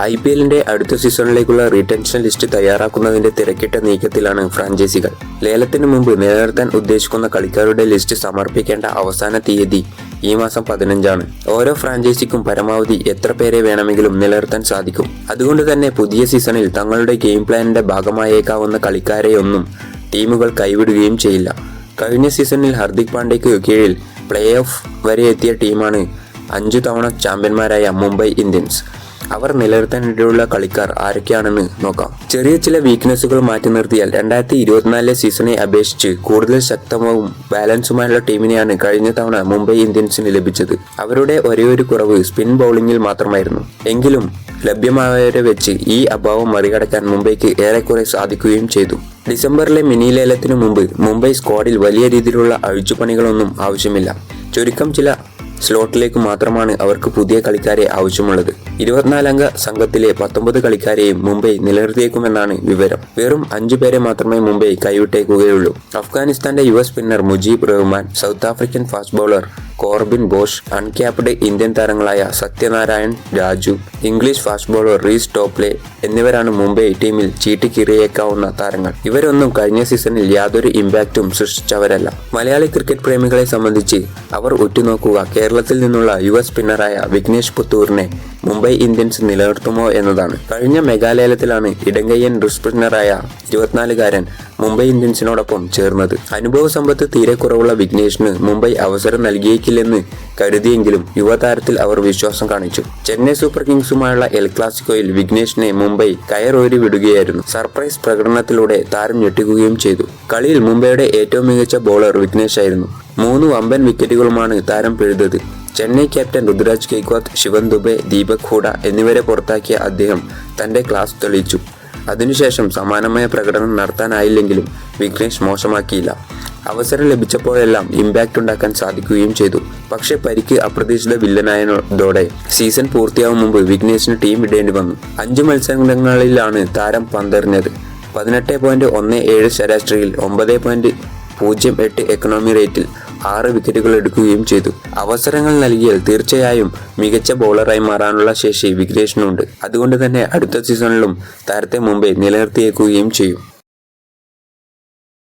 I P എല്ലിന്റെ അടുത്ത സീസണിലേക്കുള്ള retention list തയ്യാറാക്കുന്നതിന്റെ തിരക്കിട്ട നീക്കത്തിലാണ് ഫ്രാഞ്ചൈസികൾ ലേലത്തിന് മുമ്പ് നിലനിർത്താൻ ഉദ്ദേശിക്കുന്ന കളിക്കാരുടെ ലിസ്റ്റ് സമർപ്പിക്കേണ്ട അവസാന തീയതി ഈ മാസം പതിനഞ്ചാണ്. ഓരോ ഫ്രാഞ്ചൈസിക്കും പരമാവധി എത്ര പേരെ വേണമെങ്കിലും നിലനിർത്താൻ സാധിക്കും. അതുകൊണ്ട് തന്നെ പുതിയ സീസണിൽ തങ്ങളുടെ ഗെയിം പ്ലാനിന്റെ ഭാഗമായേക്കാവുന്ന കളിക്കാരെയൊന്നും ടീമുകൾ കൈവിടുകയും ചെയ്യില്ല. കഴിഞ്ഞ സീസണിൽ ഹർദിക് പാണ്ഡ്യയ്ക്ക് കീഴിൽ പ്ലേ ഓഫ് വരെ എത്തിയ ടീമാണ് അഞ്ചു തവണ ചാമ്പ്യന്മാരായ മുംബൈ ഇന്ത്യൻസ്. അവർ നിലനിർത്താനിടയുള്ള കളിക്കാർ ആരൊക്കെയാണെന്ന് നോക്കാം. ചെറിയ ചില വീക്ക്നെസ്സുകൾ മാറ്റി നിർത്തിയാൽ രണ്ടായിരത്തി ഇരുപത്തിനാലിലെ സീസണെ അപേക്ഷിച്ച് കൂടുതൽ ശക്തവും ബാലൻസുമായുള്ള ടീമിനെയാണ് കഴിഞ്ഞ തവണ മുംബൈ ഇന്ത്യൻസിന് ലഭിച്ചത്. അവരുടെ ഒരേയൊരു കുറവ് സ്പിൻ ബൗളിംഗിൽ മാത്രമായിരുന്നു. എങ്കിലും ലഭ്യമായവരെ വെച്ച് ഈ അഭാവം മറികടക്കാൻ മുംബൈക്ക് ഏറെക്കുറെ സാധിക്കുകയും ചെയ്തു. ഡിസംബറിലെ മിനി ലേലത്തിനു മുമ്പ് മുംബൈ സ്ക്വാഡിൽ വലിയ രീതിയിലുള്ള അഴിച്ചുപണികളൊന്നും ആവശ്യമില്ല. ചുരുക്കം ചില സ്ലോട്ടിലേക്ക് മാത്രമാണ് അവർക്ക് പുതിയ കളിക്കാരെ ആവശ്യമുള്ളത്. ഇരുപത്തിനാലംഗ സംഘത്തിലെ പത്തൊമ്പത് കളിക്കാരെയും മുംബൈ നിലനിർത്തിയേക്കുമെന്നാണ് വിവരം. വെറും അഞ്ചു പേരെ മാത്രമേ മുംബൈ കൈവിട്ടേക്കുകയുള്ളൂ. അഫ്ഗാനിസ്ഥാന്റെ യുവ spinner Mujeeb Rahman south African fast bowler Corbin Bosch uncapped Indian താരങ്ങളായ Satyanarayan Raju English fast bowler Reece Topley എന്നിവരാണ് മുംബൈ ടീമിൽ ചീട്ടിക്കിറിയേക്കാവുന്ന താരങ്ങൾ. ഇവരൊന്നും കഴിഞ്ഞ സീസണിൽ യാതൊരു ഇമ്പാക്റ്റും സൃഷ്ടിച്ചവരല്ല. മലയാളി ക്രിക്കറ്റ് പ്രേമികളെ സംബന്ധിച്ച് അവർ ഉറ്റുനോക്കുക കേരളത്തിൽ നിന്നുള്ള യുവ സ്പിന്നറായ വിഘ്നേഷ് പുത്തൂറിനെ മുംബൈ ഇന്ത്യൻസ് നിലനിർത്തുമോ എന്നതാണ്. കഴിഞ്ഞ മേഘാലയത്തിലാണ് ഇടങ്കയ്യൻ സ്പിന്നറായ ഇരുപത്തിനാലുകാരൻ മുംബൈ ഇന്ത്യൻസിനോടൊപ്പം ചേർന്നത്. അനുഭവ സമ്പത്ത് തീരെ കുറവുള്ള വിഘ്നേഷിന് മുംബൈ അവസരം നൽകിയേക്കില്ലെന്ന് കരുതിയെങ്കിലും യുവതാരത്തിൽ അവർ വിശ്വാസം കാണിച്ചു. ചെന്നൈ സൂപ്പർ കിങ്സുമായുള്ള എൽ ക്ലാസിക്കോയിൽ വിഘ്നേഷിനെ മുംബൈ കയറോരി വിടുകയായിരുന്നു. സർപ്രൈസ് പ്രകടനത്തിലൂടെ താരം ഞെട്ടിക്കുകയും ചെയ്തു. കളിയിൽ മുംബൈയുടെ ഏറ്റവും മികച്ച ബോളർ വിഘ്നേഷ് ആയിരുന്നു മൂന്ന് വമ്പൻ വിക്കറ്റുകളുമാണ് താരം പിഴുതത്. ചെന്നൈ ക്യാപ്റ്റൻ രുദ്രാജ് കെയ്ക്വാത്ത് ശിവൻ ദുബെ ദീപക് ഹൂഡ എന്നിവരെ പുറത്താക്കിയ അദ്ദേഹം തന്റെ ക്ലാസ് തെളിയിച്ചു. അതിനുശേഷം സമാനമായ പ്രകടനം നടത്താനായില്ലെങ്കിലും വിഘ്നേഷ് മോശമാക്കിയില്ല. അവസരം ലഭിച്ചപ്പോഴെല്ലാം ഇമ്പാക്റ്റ് ഉണ്ടാക്കാൻ സാധിക്കുകയും ചെയ്തു. പക്ഷേ പരിക്ക് അപ്രതീക്ഷിത വില്ലനായതോടെ സീസൺ പൂർത്തിയാകും മുമ്പ് വിഘ്നേഷിന് ടീം ഇടേണ്ടി വന്നു. അഞ്ച് മത്സരങ്ങളിലാണ് താരം പന്തെറിഞ്ഞത്. പതിനെട്ട് പോയിന്റ് ഒന്ന് ഏഴ് ശരാശരിയിൽ ഒമ്പത് പോയിന്റ് പൂജ്യം എട്ട് എക്കണോമി റേറ്റിൽ ആറ് വിക്കറ്റുകൾ എടുക്കുകയും ചെയ്തു. അവസരങ്ങൾ നൽകിയാൽ തീർച്ചയായും മികച്ച ബൗളറായി മാറാനുള്ള ശേഷി വിഘ്നേഷിനുണ്ട് അതുകൊണ്ട് തന്നെ അടുത്ത സീസണിലും താരത്തെ മുംബൈ നിലനിർത്തിയേക്കുകയും ചെയ്യും.